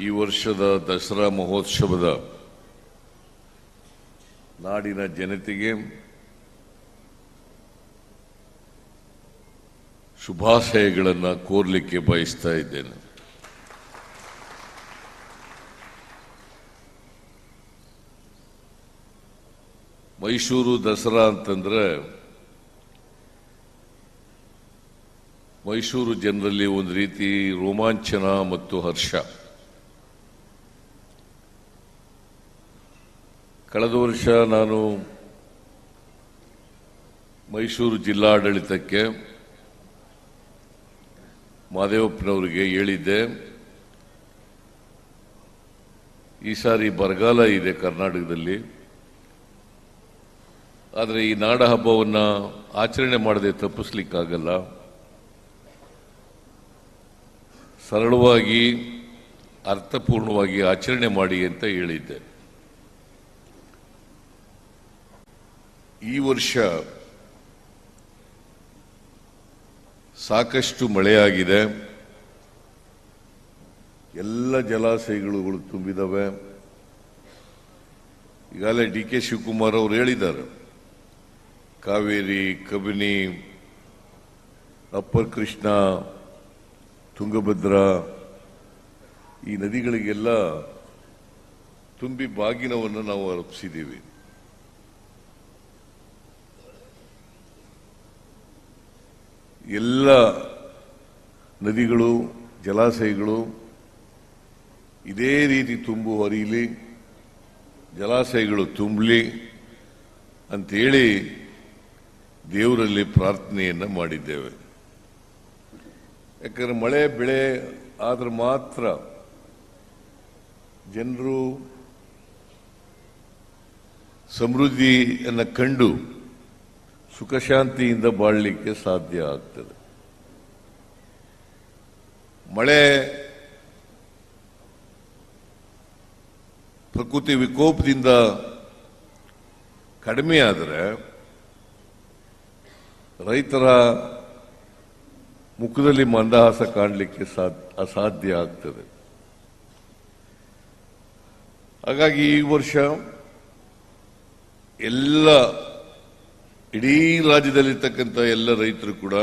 ಈ ವರ್ಷದ ದಸರಾ ಮಹೋತ್ಸವದ ನಾಡಿನ ಜನತೆಗೆ ಶುಭಾಶಯಗಳನ್ನು ಕೋರ್ಲಿಕ್ಕೆ ಬಯಸ್ತಾ ಇದ್ದೇನೆ. ಮೈಸೂರು ದಸರಾ ಅಂತಂದ್ರೆ ಮೈಸೂರು ಜನರಲ್ಲಿ ಒಂದು ರೀತಿ ರೋಮಾಂಚನ ಮತ್ತು ಹರ್ಷ. ಕಳೆದ ವರ್ಷ ನಾನು ಮೈಸೂರು ಜಿಲ್ಲಾಡಳಿತಕ್ಕೆ ಮಾದೇವಪ್ಪನವರಿಗೆ ಹೇಳಿದ್ದೆ, ಈ ಸಾರಿ ಬರಗಾಲ ಇದೆ ಕರ್ನಾಟಕದಲ್ಲಿ. ಆದರೆ ಈ ನಾಡ ಹಬ್ಬವನ್ನು ಆಚರಣೆ ಮಾಡದೆ ತಪ್ಪಿಸ್ಲಿಕ್ಕಾಗಲ್ಲ. ಸರಳವಾಗಿ, ಅರ್ಥಪೂರ್ಣವಾಗಿ ಆಚರಣೆ ಮಾಡಿ ಅಂತ ಹೇಳಿದ್ದೆ. ಈ ವರ್ಷ ಸಾಕಷ್ಟು ಮಳೆಯಾಗಿದೆ. ಎಲ್ಲ ಜಲಾಶಯಗಳು ತುಂಬಿದವೆ. ಈಗಾಗಲೇ ಡಿ ಕೆ ಶಿವಕುಮಾರ್ ಅವರು ಹೇಳಿದ್ದಾರೆ. ಕಾವೇರಿ, ಕಬಿನಿ, ಅಪ್ಪರ್ ಕೃಷ್ಣ, ತುಂಗಭದ್ರಾ, ಈ ನದಿಗಳಿಗೆಲ್ಲ ತುಂಬಿ ಬಾಗಿನವನ್ನು ನಾವು ಅರ್ಪಿಸಿದ್ದೀವಿ. ಎಲ್ಲ ನದಿಗಳು, ಜಲಾಶಯಗಳು ಇದೇ ರೀತಿ ತುಂಬು ಹರಿಯಲಿ ಜಲಾಶಯಗಳು ತುಂಬಲಿ ಅಂತೇಳಿ ದೇವರಲ್ಲಿ ಪ್ರಾರ್ಥನೆಯನ್ನು ಮಾಡಿದ್ದೇವೆ. ಯಾಕಂದರೆ ಮಳೆ, ಬೆಳೆ ಆದರೆ ಮಾತ್ರ ಜನರು ಸಮೃದ್ಧಿಯನ್ನು ಕಂಡು ಸುಖ ಶಾಂತಿಯಿಂದ ಬಾಳಲಿಕ್ಕೆ ಸಾಧ್ಯ ಆಗ್ತದೆ. ಮಳೆ ಪ್ರಕೃತಿ ವಿಕೋಪದಿಂದ ಕಡಿಮೆ ಆದರೆ ರೈತರ ಮುಖದಲ್ಲಿ ಮಂದಹಾಸ ಕಾಣಲಿಕ್ಕೆ ಅಸಾಧ್ಯ ಆಗ್ತದೆ. ಹಾಗಾಗಿ ಈ ವರ್ಷ ಎಲ್ಲ ಇಡೀ ರಾಜ್ಯದಲ್ಲಿರ್ತಕ್ಕಂಥ ಎಲ್ಲ ರೈತರು ಕೂಡ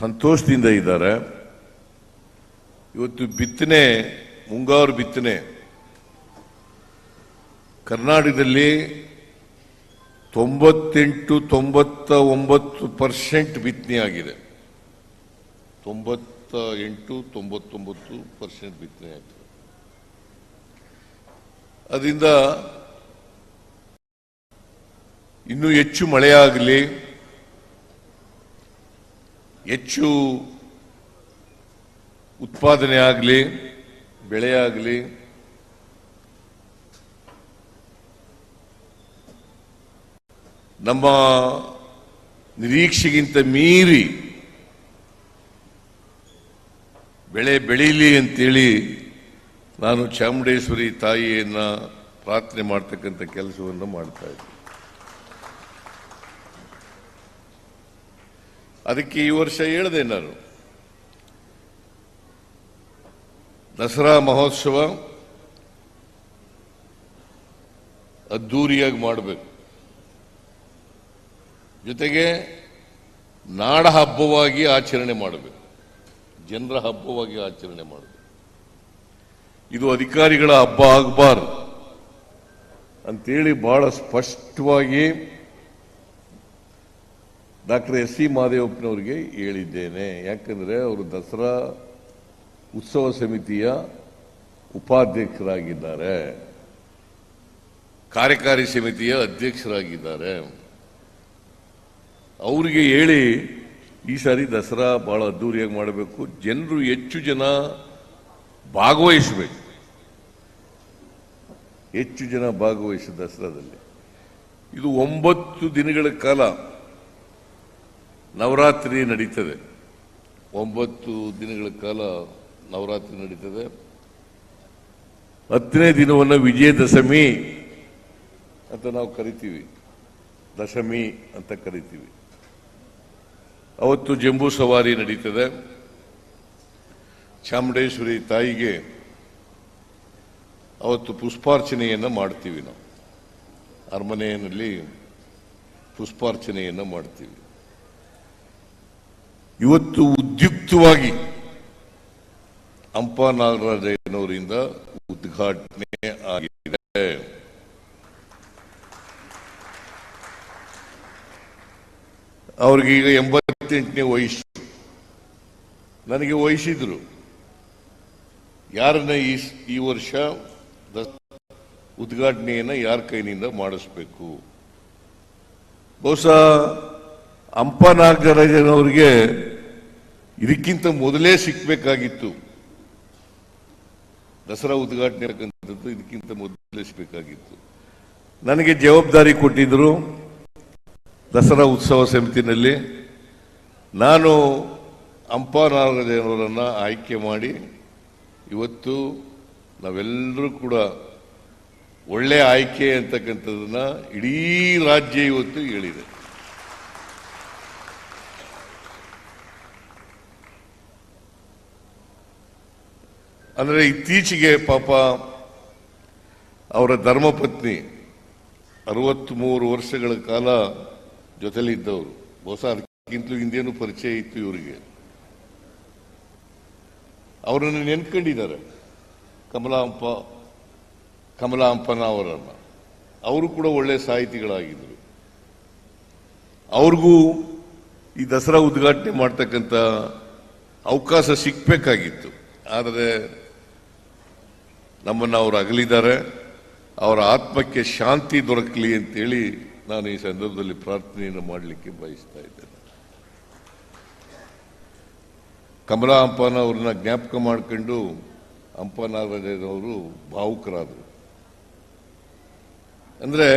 ಸಂತೋಷದಿಂದ ಇದ್ದಾರೆ. ಇವತ್ತು ಬಿತ್ತನೆ, ಮುಂಗಾರು ಬಿತ್ತನೆ, ಕರ್ನಾಟಕದಲ್ಲಿ ತೊಂಬತ್ತೆಂಟು ತೊಂಬತ್ತ ಒಂಬತ್ತು ಪರ್ಸೆಂಟ್ ಬಿತ್ತನೆ ಆಗಿದೆ. ತೊಂಬತ್ತ ಎಂಟು ತೊಂಬತ್ತೊಂಬತ್ತು ಪರ್ಸೆಂಟ್ ಬಿತ್ತನೆ ಆಗಿದೆ. ಅದರಿಂದ ಇನ್ನೂ ಹೆಚ್ಚು ಮಳೆಯಾಗಲಿ, ಹೆಚ್ಚು ಉತ್ಪಾದನೆ ಆಗಲಿ ಬೆಳೆಯಾಗಲಿ ನಮ್ಮ ನಿರೀಕ್ಷೆಗಿಂತ ಮೀರಿ ಬೆಳೆ ಬೆಳೀಲಿ ಅಂತೇಳಿ ನಾನು ಚಾಮುಂಡೇಶ್ವರಿ ತಾಯಿಯನ್ನ ಪ್ರಾರ್ಥನೆ ಮಾಡ್ತಕ್ಕಂಥ ಕೆಲಸವನ್ನು ಮಾಡ್ತಾ ಇದ್ದೆ ಅದಕ್ಕೆ ಈ ವರ್ಷ ಹೇಳಿದೆ ನಾನು. ದಸರಾ ಮಹೋತ್ಸವ ಅದ್ದೂರಿಯಾಗಿ ಮಾಡಬೇಕು. ಜೊತೆಗೆ ನಾಡ ಹಬ್ಬವಾಗಿ ಆಚರಣೆ ಮಾಡಬೇಕು. ಜನರ ಹಬ್ಬವಾಗಿ ಆಚರಣೆ ಮಾಡಬೇಕು. ಇದು ಅಧಿಕಾರಿಗಳ ಹಬ್ಬ ಆಗಬಾರ್ದು. ಅಂತೇಳಿ ಬಹಳ ಸ್ಪಷ್ಟವಾಗಿ ಡಾಕ್ಟರ್ ಎಸ್ ಸಿ ಮಹದೇವಪ್ಪನವರಿಗೆ ಹೇಳಿದ್ದೇನೆ. ಯಾಕಂದರೆ ಅವರು ದಸರಾ ಉತ್ಸವ ಸಮಿತಿಯ ಉಪಾಧ್ಯಕ್ಷರಾಗಿದ್ದಾರೆ. ಕಾರ್ಯಕಾರಿ ಸಮಿತಿಯ ಅಧ್ಯಕ್ಷರಾಗಿದ್ದಾರೆ. ಅವರಿಗೆ ಹೇಳಿ ಈ ಸಾರಿ ದಸರಾ ಭಾಳ ಅದ್ದೂರಿಯಾಗಿ ಮಾಡಬೇಕು. ಜನರು ಹೆಚ್ಚು ಜನ ಭಾಗವಹಿಸಬೇಕು. ಹೆಚ್ಚು ಜನ ಭಾಗವಹಿಸಿದ ದಸರಾದಲ್ಲಿ. ಇದು ಒಂಬತ್ತು ದಿನಗಳ ಕಾಲ ನವರಾತ್ರಿ ನಡೀತದೆ. ಒಂಬತ್ತು ದಿನಗಳ ಕಾಲ ನವರಾತ್ರಿ ನಡೀತದೆ. ಹತ್ತನೇ ದಿನವನ್ನು ವಿಜಯದಶಮಿ ಅಂತ ನಾವು ಕರಿತೀವಿ. ದಶಮಿ ಅಂತ ಕರಿತೀವಿ. ಅವತ್ತು ಜಂಬೂ ಸವಾರಿ ನಡೀತದೆ. ಚಾಮುಂಡೇಶ್ವರಿ ತಾಯಿಗೆ ಅವತ್ತು ಪುಷ್ಪಾರ್ಚನೆಯನ್ನು ಮಾಡ್ತೀವಿ ನಾವು. ಅರಮನೆಯಲ್ಲಿ ಪುಷ್ಪಾರ್ಚನೆಯನ್ನು ಮಾಡ್ತೀವಿ. ಇವತ್ತು ಉದ್ಯುಕ್ತವಾಗಿ ಹಂಪ ನಾಗರಾಜಯ್ಯನವರಿಂದ ಉದ್ಘಾಟನೆ ಆಗಿದೆ. ಅವ್ರಿಗೆ ಈಗ ಎಂಬತ್ತೆಂಟನೇ ವಯಸ್ಸು. ನನಗೆ ವಹಿಸಿದ್ರು ಯಾರನ್ನ ಈ ಈ ವರ್ಷ ಉದ್ಘಾಟನೆಯನ್ನ ಯಾರ ಕೈನಿಂದ ಮಾಡಿಸ್ಬೇಕು? ಬಹುಶಃ ಅಂಪ ನಾಗರಾಜನವರಿಗೆ ಇದಕ್ಕಿಂತ ಮೊದಲೇ ಸಿಕ್ಕಬೇಕಾಗಿತ್ತು ದಸರಾ ಉದ್ಘಾಟನೆ ಅಂತಕ್ಕಂಥದ್ದು ಇದಕ್ಕಿಂತ ಮೊದಲೇ ಸಿಗಬೇಕಾಗಿತ್ತು ನನಗೆ ಜವಾಬ್ದಾರಿ ಕೊಟ್ಟಿದ್ರು ದಸರಾ ಉತ್ಸವ ಸಮಿತಿನಲ್ಲಿ. ನಾನು ಹಂಪ ನಾಗರಾಜನವರನ್ನ ಆಯ್ಕೆ ಮಾಡಿ ಇವತ್ತು ನಾವೆಲ್ಲರೂ ಕೂಡ ಒಳ್ಳೆ ಆಯ್ಕೆ ಅಂತಕ್ಕಂಥದ್ದನ್ನು ಇಡೀ ರಾಜ್ಯ ಇವತ್ತು ಹೇಳಿದೆ. ಅಂದ್ರೆ ಇತ್ತೀಚೆಗೆ ಪಾಪ ಅವರ ಧರ್ಮಪತ್ನಿ ಅರವತ್ಮೂರು ವರ್ಷಗಳ ಕಾಲ ಜೊತೆಲಿದ್ದವರು. ಬಹುಶಃ ಅದಕ್ಕಿಂತಲೂ ಹಿಂದೇನು ಪರಿಚಯ ಇತ್ತು ಇವರಿಗೆ. ಅವರನ್ನು ನೆನ್ಕೊಂಡಿದ್ದಾರೆ. ಕಮಲಾಂಪ ಕಮಲಾಂಪನ ಅವರನ್ನ ಅವರು ಕೂಡ ಒಳ್ಳೆ ಸಾಹಿತಿಗಳಾಗಿದ್ದರು. ಅವ್ರಿಗೂ ಈ ದಸರಾ ಉದ್ಘಾಟನೆ ಮಾಡ್ತಕ್ಕಂಥ ಅವಕಾಶ ಸಿಕ್ಬೇಕಾಗಿತ್ತು ಆದರೆ ನಮ್ಮನ್ನು ಅವರು ಅಗಲಿದ್ದಾರೆ, ಅವರ ಆತ್ಮಕ್ಕೆ ಶಾಂತಿ ದೊರಕಲಿ ಅಂತೇಳಿ ನಾನು ಈ ಸಂದರ್ಭದಲ್ಲಿ ಪ್ರಾರ್ಥನೆಯನ್ನು ಮಾಡಲಿಕ್ಕೆ ಬಯಸ್ತಾ ಇದ್ದೇನೆ. ಕಮಲಾ ಅಂಪಾನ ಅವ್ರನ್ನ ಜ್ಞಾಪಕ ಮಾಡಿಕೊಂಡು ಹಂಪ ನಾಗರಾಜನವರು ಭಾವುಕರಾದರು. ಅಂದರೆ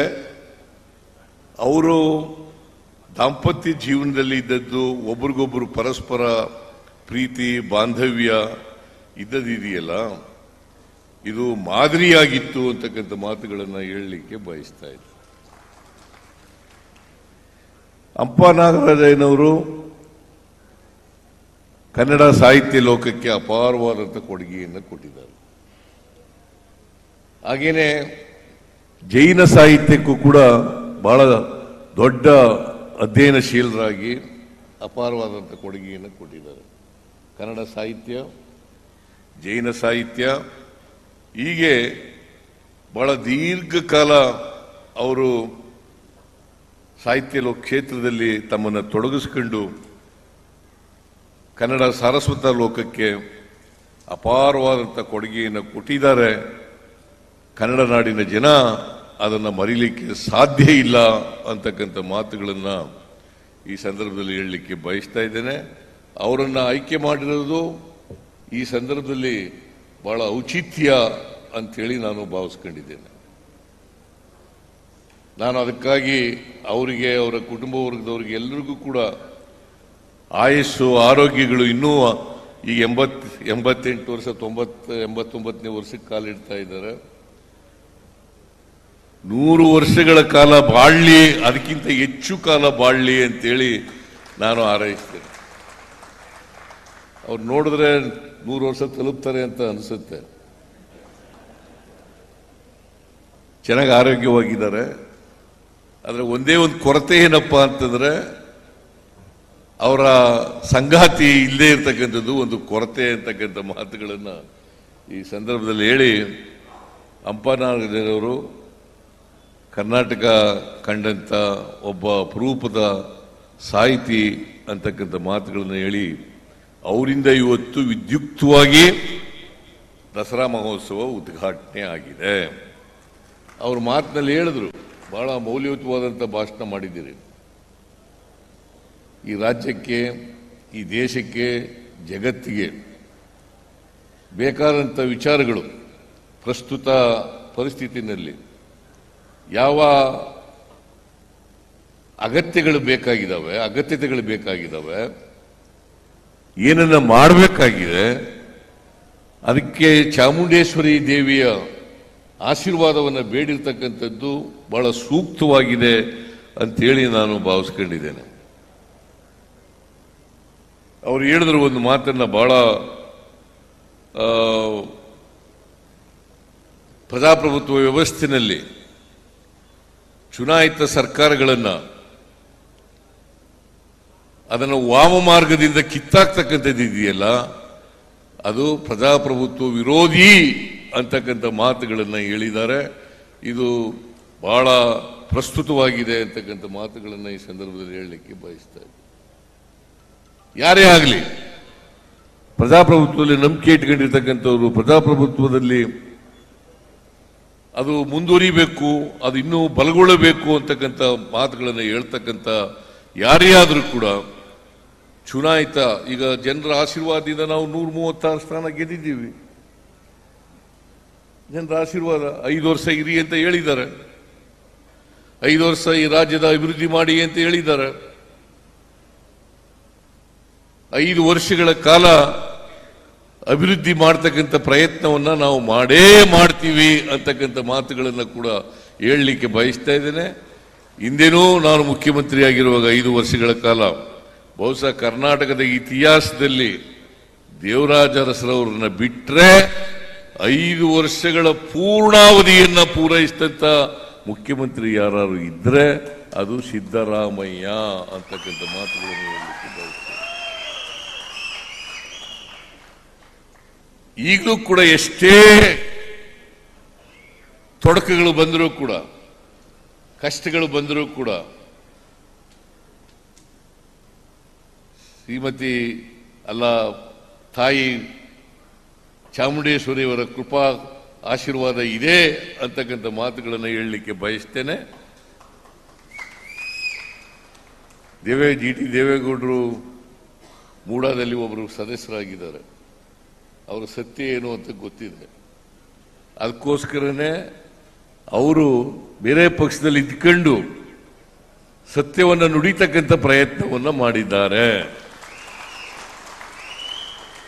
ಅವರು ದಾಂಪತ್ಯ ಜೀವನದಲ್ಲಿ ಇದ್ದದ್ದು ಒಬ್ರಿಗೊಬ್ರು ಪರಸ್ಪರ ಪ್ರೀತಿ, ಬಾಂಧವ್ಯ ಇದ್ದದಿದೆಯಲ್ಲ ಇದು ಮಾದರಿಯಾಗಿತ್ತು ಅಂತಕ್ಕಂಥ ಮಾತುಗಳನ್ನು ಹೇಳಲಿಕ್ಕೆ ಬಯಸ್ತಾ ಇದ್ದೆ. ಅಪ್ಪ ನಾಗರಾಜಯ್ಯನವರು ಕನ್ನಡ ಸಾಹಿತ್ಯ ಲೋಕಕ್ಕೆ ಅಪಾರವಾದಂಥ ಕೊಡುಗೆಯನ್ನು ಕೊಟ್ಟಿದ್ದಾರೆ. ಹಾಗೇನೆ ಜೈನ ಸಾಹಿತ್ಯಕ್ಕೂ ಕೂಡ ಬಹಳ ದೊಡ್ಡ ಅಧ್ಯಯನಶೀಲರಾಗಿ ಅಪಾರವಾದಂಥ ಕೊಡುಗೆಯನ್ನು ಕೊಟ್ಟಿದ್ದಾರೆ. ಕನ್ನಡ ಸಾಹಿತ್ಯ, ಜೈನ ಸಾಹಿತ್ಯ ಹೀಗೆ ಬಹಳ ದೀರ್ಘಕಾಲ ಅವರು ಸಾಹಿತ್ಯ ಲೋಕ ಕ್ಷೇತ್ರದಲ್ಲಿ ತಮ್ಮನ್ನು ತೊಡಗಿಸ್ಕೊಂಡು ಕನ್ನಡ ಸಾರಸ್ವತ ಲೋಕಕ್ಕೆ ಅಪಾರವಾದಂಥ ಕೊಡುಗೆಯನ್ನು ಕೊಟ್ಟಿದ್ದಾರೆ. ಕನ್ನಡ ನಾಡಿನ ಜನ ಅದನ್ನು ಮರೀಲಿಕ್ಕೆ ಸಾಧ್ಯ ಇಲ್ಲ ಅಂತಕ್ಕಂಥ ಮಾತುಗಳನ್ನು ಈ ಸಂದರ್ಭದಲ್ಲಿ ಹೇಳಲಿಕ್ಕೆ ಬಯಸ್ತಾ ಇದ್ದೇನೆ. ಅವರನ್ನು ಆಯ್ಕೆ ಮಾಡಿರೋದು ಈ ಸಂದರ್ಭದಲ್ಲಿ ಬಹಳ ಔಚಿತ್ಯ ಅಂಥೇಳಿ ನಾನು ಭಾವಿಸ್ಕೊಂಡಿದ್ದೇನೆ. ನಾನು ಅದಕ್ಕಾಗಿ ಅವರಿಗೆ, ಅವರ ಕುಟುಂಬ ವರ್ಗದವ್ರಿಗೆ ಎಲ್ಲರಿಗೂ ಕೂಡ ಆಯಸ್ಸು, ಆರೋಗ್ಯಗಳು ಇನ್ನೂ ಈಗ ಎಂಬತ್, ಎಂಬತ್ತೆಂಟು ವರ್ಷ, ತೊಂಬತ್ತು, ಎಂಬತ್ತೊಂಬತ್ತನೇ ವರ್ಷಕ್ಕೆ ಕಾಲಿಡ್ತಾ ಇದ್ದಾರೆ. ನೂರು ವರ್ಷಗಳ ಕಾಲ ಬಾಳ್ಲಿ, ಅದಕ್ಕಿಂತ ಹೆಚ್ಚು ಕಾಲ ಬಾಳ್ಲಿ ಅಂತೇಳಿ ನಾನು ಹಾರೈಸ್ತೇನೆ. ಅವ್ರು ನೋಡಿದ್ರೆ ನೂರು ವರ್ಷ ತಲುಪ್ತಾರೆ ಅಂತ ಅನಿಸುತ್ತೆ. ಚೆನ್ನಾಗಿ ಆರೋಗ್ಯವಾಗಿದ್ದಾರೆ. ಆದರೆ ಒಂದೇ ಒಂದು ಕೊರತೆ ಏನಪ್ಪ ಅಂತಂದರೆ, ಅವರ ಸಂಗಾತಿ ಇಲ್ಲದೆ ಇರತಕ್ಕಂಥದ್ದು ಒಂದು ಕೊರತೆ ಅಂತಕ್ಕಂಥ ಮಾತುಗಳನ್ನು ಈ ಸಂದರ್ಭದಲ್ಲಿ ಹೇಳಿ ಹಂಪನಾಗದೇವರು ಕರ್ನಾಟಕ ಕಂಡಂಥ ಒಬ್ಬ ಅಪರೂಪದ ಸಾಹಿತಿ ಅಂತಕ್ಕಂಥ ಮಾತುಗಳನ್ನು ಹೇಳಿ ಅವರಿಂದ ಇವತ್ತು ವಿದ್ಯುಕ್ತವಾಗಿ ದಸರಾ ಮಹೋತ್ಸವ ಉದ್ಘಾಟನೆ ಆಗಿದೆ. ಅವ್ರ ಮಾತಿನಲ್ಲಿ ಹೇಳಿದ್ರು, ಬಹಳ ಮೌಲ್ಯಯುತವಾದಂಥ ಭಾಷಣ ಮಾಡಿದ್ದೀರಿ. ಈ ರಾಜ್ಯಕ್ಕೆ, ಈ ದೇಶಕ್ಕೆ, ಜಗತ್ತಿಗೆ ಬೇಕಾದಂಥ ವಿಚಾರಗಳು ಪ್ರಸ್ತುತ ಪರಿಸ್ಥಿತಿನಲ್ಲಿ ಯಾವ ಅಗತ್ಯಗಳು ಬೇಕಾಗಿದ್ದಾವೆ, ಅಗತ್ಯತೆಗಳು ಬೇಕಾಗಿದ್ದಾವೆ ಏನನ್ನ ಮಾಡಬೇಕಾಗಿದೆ, ಅದಕ್ಕೆ ಚಾಮುಂಡೇಶ್ವರಿ ದೇವಿಯ ಆಶೀರ್ವಾದವನ್ನು ಬೇಡಿರ್ತಕ್ಕಂಥದ್ದು ಬಹಳ ಸೂಕ್ತವಾಗಿದೆ ಅಂತೇಳಿ ನಾನು ಭಾವಿಸ್ಕೊಂಡಿದ್ದೇನೆ. ಅವರು ಹೇಳಿದ್ರು ಒಂದು ಮಾತನ್ನು ಬಹಳ ಪ್ರಜಾಪ್ರಭುತ್ವ ವ್ಯವಸ್ಥೆಯಲ್ಲಿ ಚುನಾಯಿತ ಸರ್ಕಾರಗಳನ್ನು ಅದನ್ನು ವಾಮ ಮಾರ್ಗದಿಂದ ಕಿತ್ತಾಕ್ತಕ್ಕಂಥದ್ದು ಇದೆಯಲ್ಲ, ಅದು ಪ್ರಜಾಪ್ರಭುತ್ವ ವಿರೋಧಿ ಅಂತಕ್ಕಂಥ ಮಾತುಗಳನ್ನು ಹೇಳಿದ್ದಾರೆ. ಇದು ಬಹಳ ಪ್ರಸ್ತುತವಾಗಿದೆ ಅಂತಕ್ಕಂಥ ಮಾತುಗಳನ್ನು ಈ ಸಂದರ್ಭದಲ್ಲಿ ಹೇಳಲಿಕ್ಕೆ ಬಯಸ್ತಾ ಯಾರೇ ಆಗಲಿ, ಪ್ರಜಾಪ್ರಭುತ್ವದಲ್ಲಿ ನಂಬಿಕೆ ಇಟ್ಕೊಂಡಿರ್ತಕ್ಕಂಥವ್ರು ಪ್ರಜಾಪ್ರಭುತ್ವದಲ್ಲಿ ಅದು ಮುಂದುವರಿಬೇಕು, ಅದು ಇನ್ನೂ ಬಲಗೊಳ್ಳಬೇಕು ಅಂತಕ್ಕಂಥ ಮಾತುಗಳನ್ನು ಹೇಳ್ತಕ್ಕಂಥ ಯಾರೇ ಆದರೂ ಕೂಡ ಚುನಾಯಿತ ಈಗ ಜನರ ಆಶೀರ್ವಾದದಿಂದ ನಾವು ನೂರ ಮೂವತ್ತಾರು ಸ್ಥಾನ ಗೆದ್ದಿದ್ದೀವಿ. ಜನರ ಆಶೀರ್ವಾದ, ಐದು ವರ್ಷ ಇರಿ ಅಂತ ಹೇಳಿದ್ದಾರೆ. ಐದು ವರ್ಷ ಈ ರಾಜ್ಯದ ಅಭಿವೃದ್ಧಿ ಮಾಡಿ ಅಂತ ಹೇಳಿದ್ದಾರೆ. ಐದು ವರ್ಷಗಳ ಕಾಲ ಅಭಿವೃದ್ಧಿ ಮಾಡ್ತಕ್ಕಂಥ ಪ್ರಯತ್ನವನ್ನ ನಾವು ಮಾಡೇ ಮಾಡ್ತೀವಿ ಅಂತಕ್ಕಂಥ ಮಾತುಗಳನ್ನು ಕೂಡ ಹೇಳಲಿಕ್ಕೆ ಬಯಸ್ತಾ ಇದ್ದೇನೆ. ಹಿಂದೆನೂ ನಾನು ಮುಖ್ಯಮಂತ್ರಿಯಾಗಿರುವಾಗ ಐದು ವರ್ಷಗಳ ಕಾಲ ಬಹುಶಃ ಕರ್ನಾಟಕದ ಇತಿಹಾಸದಲ್ಲಿ ದೇವರಾಜ ಅರಸರವರನ್ನ ಬಿಟ್ರೆ ಐದು ವರ್ಷಗಳ ಪೂರ್ಣಾವಧಿಯನ್ನ ಪೂರೈಸಿದಂತ ಮುಖ್ಯಮಂತ್ರಿ ಯಾರು ಇದ್ರೆ ಅದು ಸಿದ್ದರಾಮಯ್ಯ ಅಂತಕ್ಕಂಥ ಮಾತುಗಳನ್ನು ಈಗಲೂ ಕೂಡ ಎಷ್ಟೇ ತೊಡಕುಗಳು ಬಂದರೂ ಕೂಡ, ಕಷ್ಟಗಳು ಬಂದರೂ ಕೂಡ ಶ್ರೀಮತಿ ಅಲ್ಲ ತಾಯಿ ಚಾಮುಂಡೇಶ್ವರಿಯವರ ಕೃಪಾ ಆಶೀರ್ವಾದ ಇದೆ ಅಂತಕ್ಕಂಥ ಮಾತುಗಳನ್ನು ಹೇಳಲಿಕ್ಕೆ ಬಯಸ್ತೇನೆ. ದೇವೇ ಜಿ ಟಿ ದೇವೇಗೌಡರು ಮೂಡಾದಲ್ಲಿ ಒಬ್ಬರು ಸದಸ್ಯರಾಗಿದ್ದಾರೆ. ಅವರ ಸತ್ಯ ಏನು ಅಂತ ಗೊತ್ತಿದೆ. ಅದಕ್ಕೋಸ್ಕರನೇ ಅವರು ಬೇರೆ ಪಕ್ಷದಲ್ಲಿ ಇದ್ಕೊಂಡು ಸತ್ಯವನ್ನು ನುಡಿತಕ್ಕಂಥ ಪ್ರಯತ್ನವನ್ನು ಮಾಡಿದ್ದಾರೆ.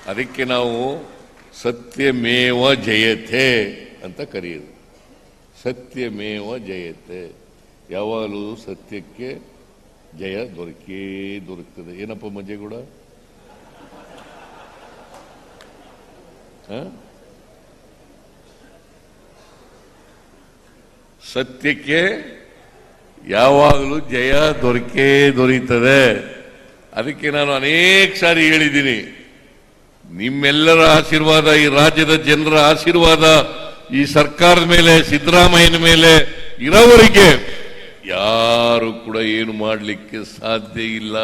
ಅದಕ್ಕೆ ನಾವು ಸತ್ಯಮೇವ ಜಯತೆ ಅಂತ ಕರೆಯೋದು. ಸತ್ಯಮೇವ ಜಯತೆ. ಯಾವಾಗಲೂ ಸತ್ಯಕ್ಕೆ ಜಯ ದೊರಕೇ ದೊರಕ್ತದೆ. ಏನಪ್ಪ ಮಂಜೇಗೌಡ? ಸತ್ಯಕ್ಕೆ ಯಾವಾಗಲೂ ಜಯ ದೊರಕೇ ದೊರೆಯುತ್ತದೆ ಅದಕ್ಕೆ ನಾನು ಅನೇಕ ಸಾರಿ ಹೇಳಿದ್ದೀನಿ. ನಿಮ್ಮೆಲ್ಲರ ಆಶೀರ್ವಾದ, ಈ ರಾಜ್ಯದ ಜನರ ಆಶೀರ್ವಾದ, ಈ ಸರ್ಕಾರದ ಮೇಲೆ, ಸಿದ್ದರಾಮಯ್ಯನ ಮೇಲೆ ಇರೋವರಿಗೆ ಯಾರು ಕೂಡ ಏನು ಮಾಡಲಿಕ್ಕೆ ಸಾಧ್ಯ ಇಲ್ಲ.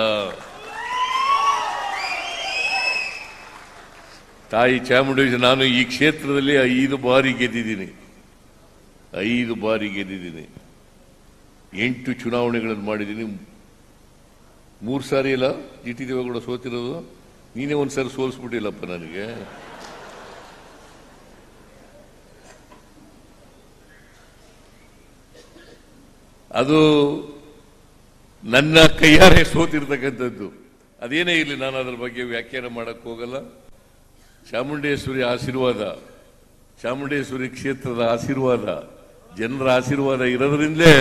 ತಾಯಿ ಚಾಮುಂಡೇಶ್ವರಿ, ನಾನು ಈ ಕ್ಷೇತ್ರದಲ್ಲಿ ಐದು ಬಾರಿ ಗೆದ್ದಿದ್ದೀನಿ. ಐದು ಬಾರಿ ಗೆದ್ದಿದ್ದೀನಿ. ಎಂಟು ಚುನಾವಣೆಗಳನ್ನು ಮಾಡಿದ್ದೀನಿ. ಮೂರು ಸಾರಿ ಇಲ್ಲ ಜಿ ಟಿ ದೇವೇಗೌಡ ಸೋತಿರೋದು. ನೀನೇ ಒಂದ್ಸಾರಿ ಸೋಲಿಸ್ಬಿಟ್ಟಿಲ್ಲಪ್ಪ ನನಗೆ. ಅದು ನನ್ನ ಕೈಯಾರೆ ಸೋತಿರ್ತಕ್ಕಂಥದ್ದು. ಅದೇನೇ ಇರಲಿ, ನಾನು ಅದರ ಬಗ್ಗೆ ವ್ಯಾಖ್ಯಾನ ಮಾಡಕ್ಕೆ ಹೋಗಲ್ಲ. ಚಾಮುಂಡೇಶ್ವರಿ ಆಶೀರ್ವಾದ, ಚಾಮುಂಡೇಶ್ವರಿ ಕ್ಷೇತ್ರದ ಆಶೀರ್ವಾದ, ಜನರ ಆಶೀರ್ವಾದ ಇರೋದ್ರಿಂದಲೇ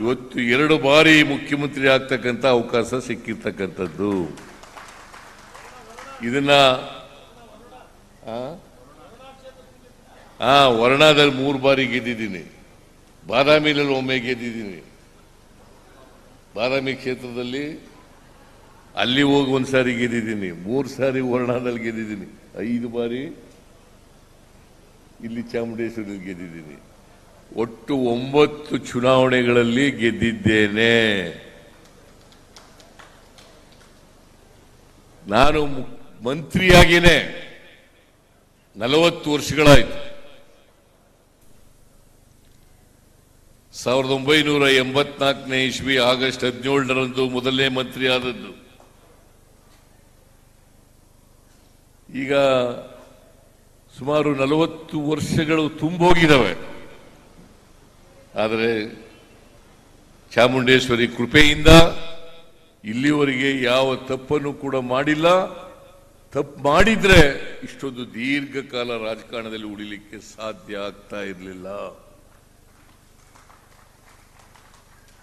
ಇವತ್ತು ಎರಡು ಬಾರಿ ಮುಖ್ಯಮಂತ್ರಿ ಆಗ್ತಕ್ಕಂಥ ಅವಕಾಶ ಸಿಕ್ಕಿರ್ತಕ್ಕಂಥದ್ದು. ಇದನ್ನ? ಆ? ವರ್ಣಾದಲ್ಲಿ ಮೂರು ಬಾರಿ ಗೆದ್ದಿದ್ದೀನಿ. ಬಾದಾಮಿನಲ್ಲಿ ಒಮ್ಮೆ ಗೆದ್ದಿದ್ದೀನಿ. ಬಾದಾಮಿ ಕ್ಷೇತ್ರದಲ್ಲಿ ಅಲ್ಲಿ ಹೋಗಿ ಒಂದು ಸಾರಿ ಗೆದ್ದಿದ್ದೀನಿ. ಮೂರು ಸಾರಿ ವರ್ಣಾದಲ್ಲಿ ಗೆದ್ದಿದ್ದೀನಿ. ಐದು ಬಾರಿ ಇಲ್ಲಿ ಚಾಮುಂಡೇಶ್ವರಿ ಗೆದ್ದಿದ್ದೀನಿ. ಒಟ್ಟು ಒಂಬತ್ತು ಚುನಾವಣೆಗಳಲ್ಲಿ ಗೆದ್ದಿದ್ದೇನೆ. ನಾನು ಮು- ಮಂತ್ರಿಯಾಗೇನೆ ನಲವತ್ತು ವರ್ಷಗಳಾಯಿತು. ಸಾವಿರದ ಒಂಬೈನೂರ ಎಂಬತ್ನಾಲ್ಕನೇ ಇಸ್ವಿ ಆಗಸ್ಟ್ ಹದಿನೇಳರಂದು ಮೊದಲನೇ ಮಂತ್ರಿ ಆದದ್ದು ಈಗ ಸುಮಾರು ನಲವತ್ತು ವರ್ಷಗಳು ತುಂಬೋಗಿದ್ದಾವೆ ಆದರೆ ಚಾಮುಂಡೇಶ್ವರಿ ಕೃಪೆಯಿಂದ ಇಲ್ಲಿವರೆಗೆ ಯಾವ ತಪ್ಪನ್ನು ಕೂಡ ಮಾಡಿಲ್ಲ. ತಪ್ಪು ಮಾಡಿದ್ರೆ ಇಷ್ಟೊಂದು ದೀರ್ಘಕಾಲ ರಾಜಕಾರಣದಲ್ಲಿ ಉಳಿಲಿಕ್ಕೆ ಸಾಧ್ಯ ಆಗ್ತಾ ಇರಲಿಲ್ಲ.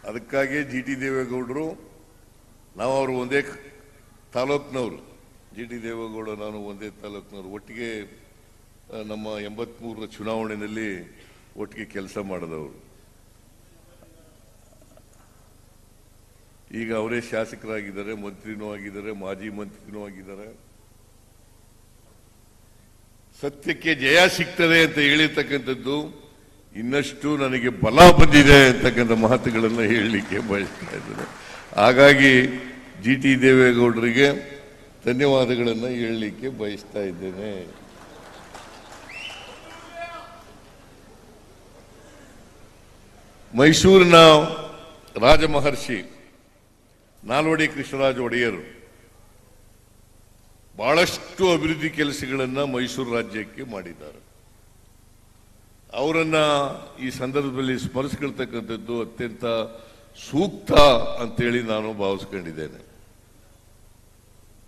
ಅದಕ್ಕಾಗಿ ಜಿ ಟಿ ದೇವೇಗೌಡರು, ನಾವು ಅವರು ಒಂದೇ ತಾಲೂಕ್ನವರು. ಜಿ ಟಿ ದೇವೇಗೌಡ ನಾನು ಒಂದೇ ತಾಲೂಕ್ನವರು. ಒಟ್ಟಿಗೆ ನಮ್ಮ ಎಂಬತ್ಮೂರರ ಚುನಾವಣೆಯಲ್ಲಿ ಒಟ್ಟಿಗೆ ಕೆಲಸ ಮಾಡಿದವರು. ಈಗ ಅವರೇ ಶಾಸಕರಾಗಿದ್ದಾರೆ, ಮಂತ್ರಿನೂ ಆಗಿದ್ದಾರೆ, ಮಾಜಿ ಮಂತ್ರಿನೂ ಆಗಿದ್ದಾರೆ. ಸತ್ಯಕ್ಕೆ ಜಯ ಸಿಗ್ತದೆ ಅಂತ ಹೇಳಿರ್ತಕ್ಕಂಥದ್ದು ಇನ್ನಷ್ಟು ನನಗೆ ಬಲ ಬಂದಿದೆ ಅಂತಕ್ಕಂಥ ಮಾತುಗಳನ್ನು ಹೇಳಲಿಕ್ಕೆ ಬಯಸ್ತಾ ಇದ್ದೇನೆ. ಹಾಗಾಗಿ ಜಿ ಟಿ ದೇವೇಗೌಡರಿಗೆ ಧನ್ಯವಾದಗಳನ್ನು ಹೇಳಲಿಕ್ಕೆ ಬಯಸ್ತಾ ಇದ್ದೇನೆ. ಮೈಸೂರಿನ ರಾಜಮಹರ್ಷಿ ನಾಲ್ವಡಿ ಕೃಷ್ಣರಾಜ ಒಡೆಯರು ಬಹಳಷ್ಟು ಅಭಿವೃದ್ಧಿ ಕೆಲಸಗಳನ್ನು ಮೈಸೂರು ರಾಜ್ಯಕ್ಕೆ ಮಾಡಿದ್ದಾರೆ. ಅವರನ್ನು ಈ ಸಂದರ್ಭದಲ್ಲಿ ಸ್ಮರಿಸ್ಕೊಳ್ತಕ್ಕಂಥದ್ದು ಅತ್ಯಂತ ಸೂಕ್ತ ಅಂತೇಳಿ ನಾನು ಭಾವಿಸ್ಕೊಂಡಿದ್ದೇನೆ.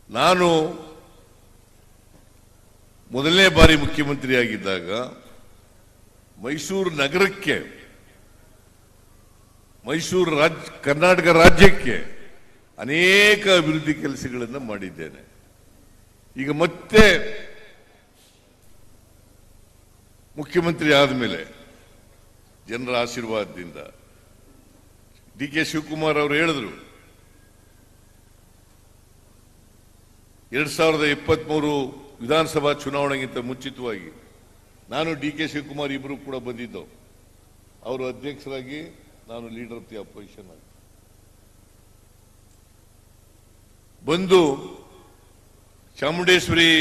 ನಾನು ಮೊದಲನೇ ಬಾರಿ ಮುಖ್ಯಮಂತ್ರಿಯಾಗಿದ್ದಾಗ ಮೈಸೂರು ನಗರಕ್ಕೆ, ಮೈಸೂರು ರಾಜ್ಯ ಕರ್ನಾಟಕ ರಾಜ್ಯಕ್ಕೆ ಅನೇಕ ಅಭಿವೃದ್ಧಿ ಕೆಲಸಗಳನ್ನು ಮಾಡಿದ್ದೇನೆ. ಈಗ ಮತ್ತೆ ಮುಖ್ಯಮಂತ್ರಿ ಆದ ಮೇಲೆ ಜನರ ಆಶೀರ್ವಾದದಿಂದ ಡಿ ಕೆ ಶಿವಕುಮಾರ್ ಅವರು ಹೇಳಿದ್ರು, ಎರಡ್ ಸಾವಿರದ ಇಪ್ಪತ್ಮೂರು ವಿಧಾನಸಭಾ ಚುನಾವಣೆಗಿಂತ ಮುಂಚಿತವಾಗಿ ನಾನು ಡಿ ಕೆ ಶಿವಕುಮಾರ್ ಇಬ್ಬರು ಕೂಡ ಬಂದಿದ್ದವು ಅವರು ಅಧ್ಯಕ್ಷರಾಗಿ ನಾನು ಲೀಡರ್ ಆಫ್ ದಿ ಅಪೋಸಿಷನ್ ಆಗಿ ಬಂದು ಚಾಮುಂಡೇಶ್ವರಿ,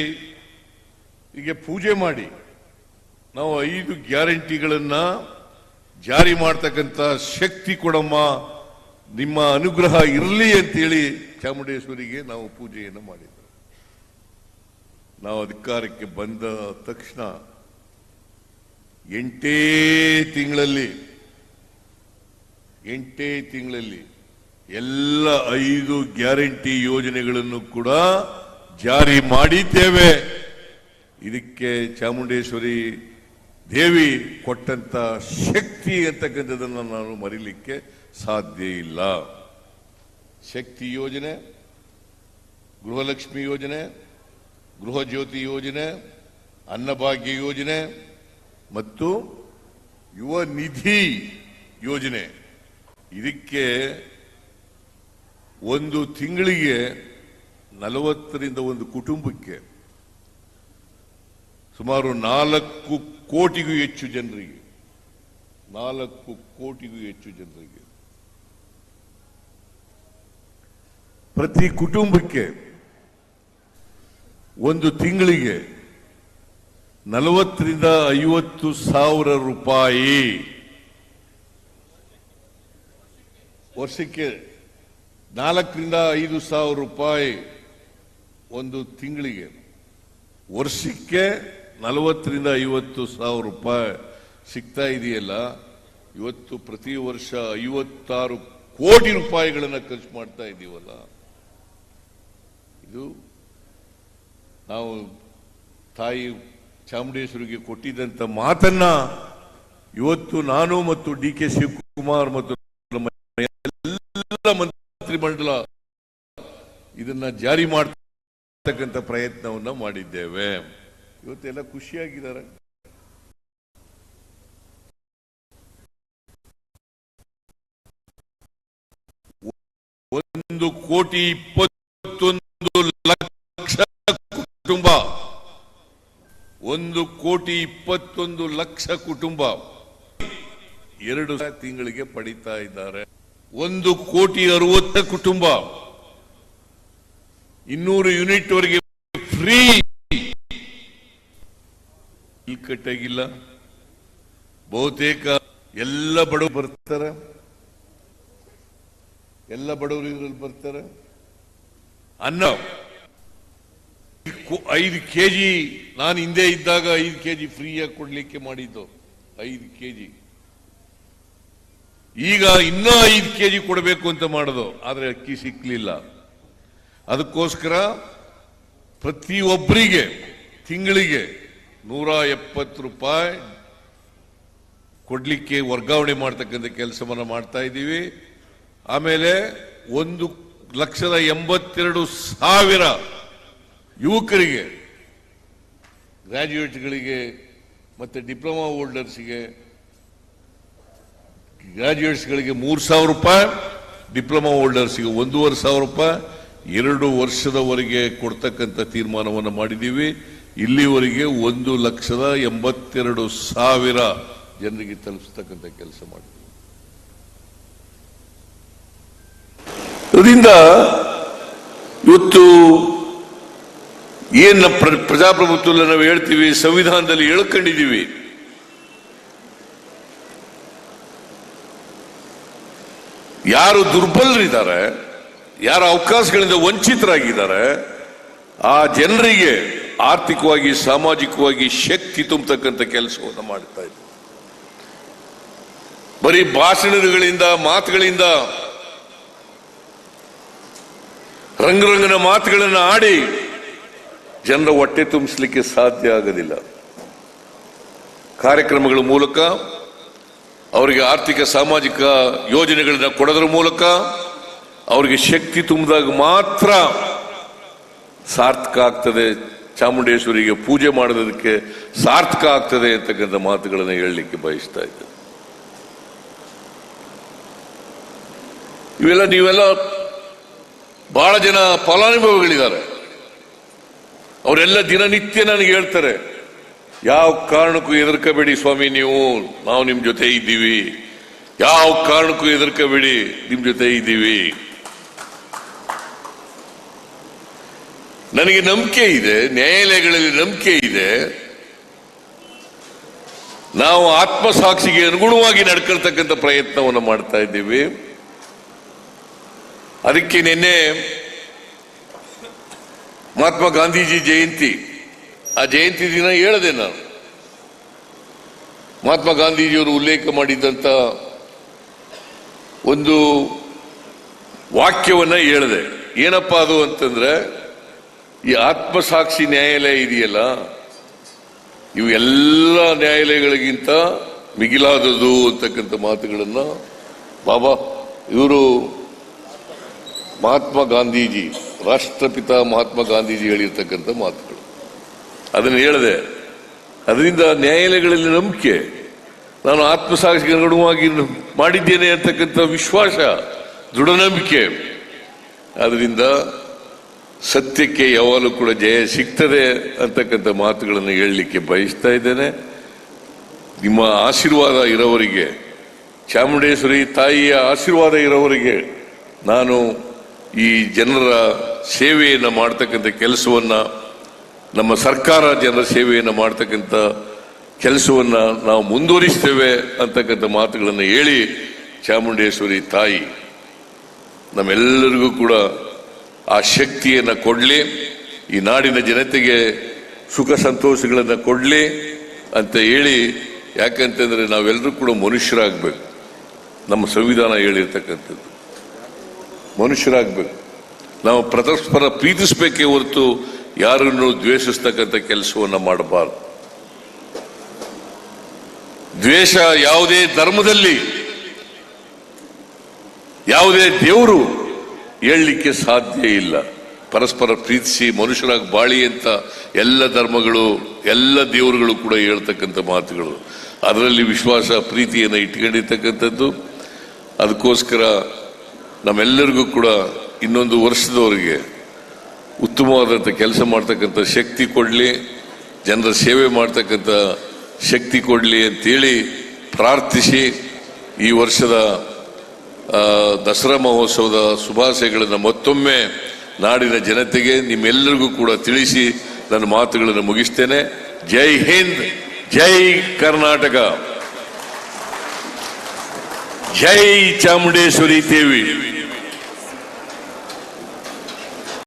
ಹೀಗೆ ಪೂಜೆ ಮಾಡಿ ನಾವು ಐದು ಗ್ಯಾರಂಟಿಗಳನ್ನ ಜಾರಿ ಮಾಡ್ತಕ್ಕಂಥ ಶಕ್ತಿ ಕೊಡಮ್ಮ, ನಿಮ್ಮ ಅನುಗ್ರಹ ಇರಲಿ ಅಂತೇಳಿ ಚಾಮುಂಡೇಶ್ವರಿಗೆ ನಾವು ಪೂಜೆಯನ್ನು ಮಾಡಿದ್ರು ನಾವು ಅಧಿಕಾರಕ್ಕೆ ಬಂದ ತಕ್ಷಣ ಎಂಟೇ ತಿಂಗಳಲ್ಲಿ ಎಂಟೇ ತಿಂಗಳಲ್ಲಿ ಎಲ್ಲ ಐದು ಗ್ಯಾರಂಟಿ ಯೋಜನೆಗಳನ್ನು ಕೂಡ ಜಾರಿ ಮಾಡಿದ್ದೇವೆ. ಇದಕ್ಕೆ ಚಾಮುಂಡೇಶ್ವರಿ ದೇವಿ ಕೊಟ್ಟಂತ ಶಕ್ತಿ ಅಂತಕ್ಕಂಥದ್ದನ್ನು ನಾನು ಮರಿಲಿಕ್ಕೆ ಸಾಧ್ಯ ಇಲ್ಲ. ಶಕ್ತಿ ಯೋಜನೆ, ಗೃಹಲಕ್ಷ್ಮಿ ಯೋಜನೆ ಗೃಹ ಜ್ಯೋತಿ ಯೋಜನೆ, ಅನ್ನಭಾಗ್ಯ ಯೋಜನೆ ಮತ್ತು ಯುವ ನಿಧಿ ಯೋಜನೆ. ಇದಕ್ಕೆ ಒಂದು ತಿಂಗಳಿಗೆ ನಲವತ್ತರಿಂದ ಒಂದು ಕುಟುಂಬಕ್ಕೆ ಸುಮಾರು ನಾಲ್ಕು ಕೋಟಿಗೂ ಹೆಚ್ಚು ಜನರಿಗೆ, ನಾಲ್ಕು ಕೋಟಿಗೂ ಹೆಚ್ಚು ಜನರಿಗೆ ಪ್ರತಿ ಕುಟುಂಬಕ್ಕೆ ಒಂದು ತಿಂಗಳಿಗೆ ನಲವತ್ತರಿಂದ ಐವತ್ತು ಸಾವಿರ ರೂಪಾಯಿ. ವರ್ಷಕ್ಕೆ ನಾಲ್ಕರಿಂದ ಐದು ಸಾವಿರ ರೂಪಾಯಿ. ಒಂದು ತಿಂಗಳಿಗೆ, ವರ್ಷಕ್ಕೆ ನಲವತ್ತರಿಂದ ಐವತ್ತು ಸಾವಿರ ರೂಪಾಯಿ ಸಿಗ್ತಾ ಇದೆಯಲ್ಲ, ಇವತ್ತು ಪ್ರತಿ ವರ್ಷ ಐವತ್ತಾರು ಕೋಟಿ ರೂಪಾಯಿಗಳನ್ನು ಖರ್ಚು ಮಾಡ್ತಾ ಇದ್ದೀವಲ್ಲ ಇದು ನಾವು ತಾಯಿ ಚಾಮುಂಡೇಶ್ವರಿಗೆ ಕೊಟ್ಟಿದ್ದಂಥ ಮಾತನ್ನ ಇವತ್ತು ನಾನು ಮತ್ತು ಡಿ ಕೆ ಶಿವಕುಮಾರ್ ಮತ್ತು ಎಲ್ಲ ಮಂತ್ರಿಮಂಡಲ ಇದನ್ನ ಜಾರಿ ಮಾಡ್ತಕ್ಕಂಥ ಪ್ರಯತ್ನವನ್ನು ಮಾಡಿದ್ದೇವೆ. ಇವತ್ತೆಲ್ಲ ಖುಷಿಯಾಗಿದ್ದಾರೆ. ಒಂದು ಕೋಟಿ ಇಪ್ಪತ್ತೊಂದು ಲಕ್ಷ ಕುಟುಂಬ. ಒಂದು ಕೋಟಿ ಇಪ್ಪತ್ತೊಂದು ಲಕ್ಷ ಕುಟುಂಬ. ಎರಡು ತಿಂಗಳಿಗೆ ಪಡಿತಾ ಇದ್ದಾರೆ. ಒಂದು ಕೋಟಿ ಅರವತ್ತ ಕುಟುಂಬ. ಇನ್ನೂರು ಯೂನಿಟ್ ವರೆಗೆ ಫ್ರೀ. ಇಲ್ಲಿ ಕಟ್ಟಾಗಿಲ್ಲ ಬಹುತೇಕ ಎಲ್ಲ ಬಡವರು ಬರ್ತಾರೆ. ಎಲ್ಲ ಬಡವರು ಇದ್ರಲ್ಲಿ ಬರ್ತಾರೆ. ಅನ್ನ ಐದು ಐದು ಕೆಜಿ, ನಾನು ಹಿಂದೆ ಇದ್ದಾಗ ಐದು ಕೆಜಿ ಫ್ರೀಯಾಗಿ ಕೊಡ್ಲಿಕ್ಕೆ ಮಾಡಿದ್ದು. ಐದು ಕೆಜಿ. ಈಗ ಇನ್ನೂ ಐದು ಕೆಜಿ ಕೊಡಬೇಕು ಅಂತ ಮಾಡೋದು. ಆದ್ರೆ ಅಕ್ಕಿ ಸಿಕ್ಲಿಲ್ಲ. ಅದಕ್ಕೋಸ್ಕರ ಪ್ರತಿಯೊಬ್ಬರಿಗೆ ತಿಂಗಳಿಗೆ ನೂರ ಎಪ್ಪತ್ತು ರೂಪಾಯಿ ಕೊಡಲಿಕ್ಕೆ ವರ್ಗಾವಣೆ ಮಾಡ್ತಕ್ಕಂಥ ಕೆಲಸವನ್ನು ಮಾಡ್ತಾ ಇದ್ದೀವಿ. ಆಮೇಲೆ ಒಂದು ಲಕ್ಷದ ಎಂಬತ್ತೆರಡು ಸಾವಿರ ಯುವಕರಿಗೆ ಗ್ರ್ಯಾಜುಯೇಟ್ಗಳಿಗೆ ಮತ್ತು ಡಿಪ್ಲೊಮಾ ಹೋಲ್ಡರ್ಸ್ಗೆ ಗ್ರ್ಯಾಜುಯೇಟ್ಸ್ಗಳಿಗೆ ಮೂರು ಸಾವಿರ ರೂಪಾಯಿ ಡಿಪ್ಲೊಮಾ ಹೋಲ್ಡರ್ಸ್ಗೆ ಒಂದೂವರೆ ಸಾವಿರ ರೂಪಾಯಿ ಎರಡು ವರ್ಷದವರೆಗೆ ಕೊಡ್ತಕ್ಕಂಥ ತೀರ್ಮಾನವನ್ನು ಮಾಡಿದ್ದೀವಿ. ಇಲ್ಲಿವರೆಗೆ ಒಂದು ಲಕ್ಷದ ಎಂಬತ್ತೆರಡು ಸಾವಿರ ಜನರಿಗೆ ತಲುಪಿಸ್ತಕ್ಕಂಥ ಕೆಲಸ ಮಾಡಿದ್ದೀವಿ. ಅದರಿಂದ ಇವತ್ತು ಏನ್ ಪ್ರಜಾಪ್ರಭುತ್ವ ಪ್ರ- ಪ್ರಜಾಪ್ರಭುತ್ವದಲ್ಲಿ ನಾವು ಹೇಳ್ತೀವಿ, ಸಂವಿಧಾನದಲ್ಲಿ ಹೇಳ್ಕೊಂಡಿದ್ದೀವಿ. ಯಾರು ದುರ್ಬಲರಿದ್ದಾರೆ ಯಾರು ಅವಕಾಶಗಳಿಂದ ವಂಚಿತರಾಗಿದ್ದಾರೆ, ಆ ಜನರಿಗೆ ಆರ್ಥಿಕವಾಗಿ, ಸಾಮಾಜಿಕವಾಗಿ ಶಕ್ತಿ ತುಂಬತಕ್ಕಂಥ ಕೆಲಸವನ್ನು ಮಾಡ್ತಾ ಇದ್ದಾರೆ. ಬರೀ ಭಾಷಣಗಳಿಂದ, ಮಾತುಗಳಿಂದ, ರಂಗರಂಗನ ಮಾತುಗಳನ್ನು ಆಡಿ ಜನರ ಹೊಟ್ಟೆ ತುಂಬಿಸಲಿಕ್ಕೆ ಸಾಧ್ಯ ಆಗೋದಿಲ್ಲ. ಕಾರ್ಯಕ್ರಮಗಳ ಮೂಲಕ, ಅವರಿಗೆ ಆರ್ಥಿಕ, ಸಾಮಾಜಿಕ ಯೋಜನೆಗಳನ್ನು ಕೊಡೋದ್ರ ಮೂಲಕ ಅವರಿಗೆ ಶಕ್ತಿ ತುಂಬಿದಾಗ ಮಾತ್ರ ಸಾರ್ಥಕ ಆಗ್ತದೆ. ಚಾಮುಂಡೇಶ್ವರಿಗೆ ಪೂಜೆ ಮಾಡೋದಕ್ಕೆ ಸಾರ್ಥಕ ಆಗ್ತದೆ ಅಂತಕ್ಕಂಥ ಮಾತುಗಳನ್ನು ಹೇಳಲಿಕ್ಕೆ ಬಯಸ್ತಾ ಇದ್ದೆ. ಇವೆಲ್ಲ ನೀವೆಲ್ಲ ಬಹಳ ಜನ ಫಲಾನುಭವಿಗಳಿದ್ದಾರೆ. ಅವರೆಲ್ಲ ದಿನನಿತ್ಯ ನನಗೆ ಹೇಳ್ತಾರೆ, ಯಾವ ಕಾರಣಕ್ಕೂ ಹೆದರ್ಕಬೇಡಿ ಸ್ವಾಮಿ, ನೀವು, ನಾವು ನಿಮ್ ಜೊತೆ ಇದ್ದೀವಿ. ಯಾವ ಕಾರಣಕ್ಕೂ ಹೆದರ್ಕಬೇಡಿ, ನಿಮ್ ಜೊತೆ ಇದ್ದೀವಿ. ನನಗೆ ನಂಬಿಕೆ ಇದೆ, ನ್ಯಾಯಾಲಯಗಳಲ್ಲಿ ನಂಬಿಕೆ ಇದೆ. ನಾವು ಆತ್ಮಸಾಕ್ಷಿಗೆ ಅನುಗುಣವಾಗಿ ನಡ್ಕೊಳ್ತಕ್ಕಂಥ ಪ್ರಯತ್ನವನ್ನು ಮಾಡ್ತಾ ಇದ್ದೀವಿ. ಅದಕ್ಕೆ ನಿನ್ನೆ ಮಹಾತ್ಮ ಗಾಂಧೀಜಿ ಜಯಂತಿ. ಆ ಜಯಂತಿ ದಿನ ಹೇಳಿದೆ ನಾನು. ಮಹಾತ್ಮ ಗಾಂಧೀಜಿಯವರು ಉಲ್ಲೇಖ ಮಾಡಿದ್ದಂತ ಒಂದು ವಾಕ್ಯವನ್ನ ಹೇಳಿದೆ, ಏನಪ್ಪ ಅದು ಅಂತಂದ್ರೆ ಈ ಆತ್ಮಸಾಕ್ಷಿ ನ್ಯಾಯಾಲಯ ಇದೆಯಲ್ಲ? ಇವು ಎಲ್ಲ ನ್ಯಾಯಾಲಯಗಳಿಗಿಂತ ಮಿಗಿಲಾದದು ಅಂತಕ್ಕಂಥ ಮಾತುಗಳನ್ನು ಬಾಬಾ, ಇವರು ಮಹಾತ್ಮ ಗಾಂಧೀಜಿ, ರಾಷ್ಟ್ರಪಿತ ಮಹಾತ್ಮ ಗಾಂಧೀಜಿ ಹೇಳಿರ್ತಕ್ಕಂಥ ಮಾತುಗಳು. ಅದನ್ನು ಹೇಳಿದೆ, ಅದರಿಂದ ನ್ಯಾಯಾಲಯಗಳಲ್ಲಿ ನಂಬಿಕೆ, ನಾನು ಆತ್ಮಸಾಕ್ಷಿಗೆ ಅನುಗುಣವಾಗಿ ಮಾಡಿದ್ದೇನೆ ಅಂತಕ್ಕಂಥ ವಿಶ್ವಾಸ ದೃಢ ನಂಬಿಕೆ ಸತ್ಯಕ್ಕೆ ಯಾವಾಗಲೂ ಕೂಡ ಜಯ ಸಿಗ್ತದೆ ಅಂತಕ್ಕಂಥ ಮಾತುಗಳನ್ನು ಹೇಳಲಿಕ್ಕೆ ಬಯಸ್ತಾ ಇದ್ದೇನೆ. ನಿಮ್ಮ ಆಶೀರ್ವಾದ ಇರೋವರಿಗೆ, ಚಾಮುಂಡೇಶ್ವರಿ ತಾಯಿಯ ಆಶೀರ್ವಾದ ಇರೋವರಿಗೆ ನಾನು ಈ ಜನರ ಸೇವೆಯನ್ನು ಮಾಡ್ತಕ್ಕಂಥ ಕೆಲಸವನ್ನು, ನಮ್ಮ ಸರ್ಕಾರ ಜನರ ಸೇವೆಯನ್ನು ಮಾಡ್ತಕ್ಕಂಥ ಕೆಲಸವನ್ನು ನಾವು ಮುಂದುವರಿಸ್ತೇವೆ ಅಂತಕ್ಕಂಥ ಮಾತುಗಳನ್ನು ಹೇಳಿ, ಚಾಮುಂಡೇಶ್ವರಿ ತಾಯಿ, ನಮ್ಮೆಲ್ಲರಿಗೂ ಕೂಡ ಆ ಶಕ್ತಿಯನ್ನು ಕೊಡಲಿ, ಈ ನಾಡಿನ ಜನತೆಗೆ ಸುಖ ಸಂತೋಷಗಳನ್ನು ಕೊಡಲಿ ಅಂತ ಹೇಳಿ, ಯಾಕಂತಂದ್ರೆ ನಾವೆಲ್ಲರೂ ಕೂಡ ಮನುಷ್ಯರಾಗಬೇಕು. ನಮ್ಮ ಸಂವಿಧಾನ ಹೇಳಿರ್ತಕ್ಕಂಥದ್ದು. ಮನುಷ್ಯರಾಗಬೇಕು. ನಾವು ಪರಸ್ಪರ ಪ್ರೀತಿಸಬೇಕೇ ಹೊರತು ಯಾರನ್ನು ದ್ವೇಷಿಸ್ತಕ್ಕಂಥ ಕೆಲಸವನ್ನು ಮಾಡಬಾರದು. ದ್ವೇಷ ಯಾವುದೇ ಧರ್ಮದಲ್ಲಿ, ಯಾವುದೇ ದೇವರು ಹೇಳಲಿಕ್ಕೆ ಸಾಧ್ಯ ಇಲ್ಲ. ಪರಸ್ಪರ ಪ್ರೀತಿಸಿ ಮನುಷ್ಯರಾಗಿ ಬಾಳಿ ಅಂತ ಎಲ್ಲ ಧರ್ಮಗಳು, ಎಲ್ಲ ದೇವರುಗಳು ಕೂಡ ಹೇಳ್ತಕ್ಕಂಥ ಮಾತುಗಳು. ಅದರಲ್ಲಿ ವಿಶ್ವಾಸ, ಪ್ರೀತಿಯನ್ನು ಇಟ್ಕೊಂಡಿರ್ತಕ್ಕಂಥದ್ದು. ಅದಕ್ಕೋಸ್ಕರ ನಮ್ಮೆಲ್ಲರಿಗೂ ಕೂಡ ಇನ್ನೊಂದು ವರ್ಷದವರೆಗೆ ಉತ್ತಮವಾದಂಥ ಕೆಲಸ ಮಾಡ್ತಕ್ಕಂಥ ಶಕ್ತಿ ಕೊಡಲಿ, ಜನರ ಸೇವೆ ಮಾಡ್ತಕ್ಕಂಥ ಶಕ್ತಿ ಕೊಡಲಿ ಅಂತೇಳಿ ಪ್ರಾರ್ಥಿಸಿ ಈ ವರ್ಷದ ದಸರಾ ಮಹೋತ್ಸವದ ಶುಭಾಶಯಗಳನ್ನು ಮತ್ತೊಮ್ಮೆ ನಾಡಿನ ಜನತೆಗೆ ನಿಮ್ಮೆಲ್ಲರಿಗೂ ಕೂಡ ತಿಳಿಸಿ ನನ್ನ ಮಾತುಗಳನ್ನು ಮುಗಿಸ್ತೇನೆ. ಜೈ ಹಿಂದ್, ಜೈ ಕರ್ನಾಟಕ. ಜೈ ಚಾಮುಂಡೇಶ್ವರಿ ದೇವಿ.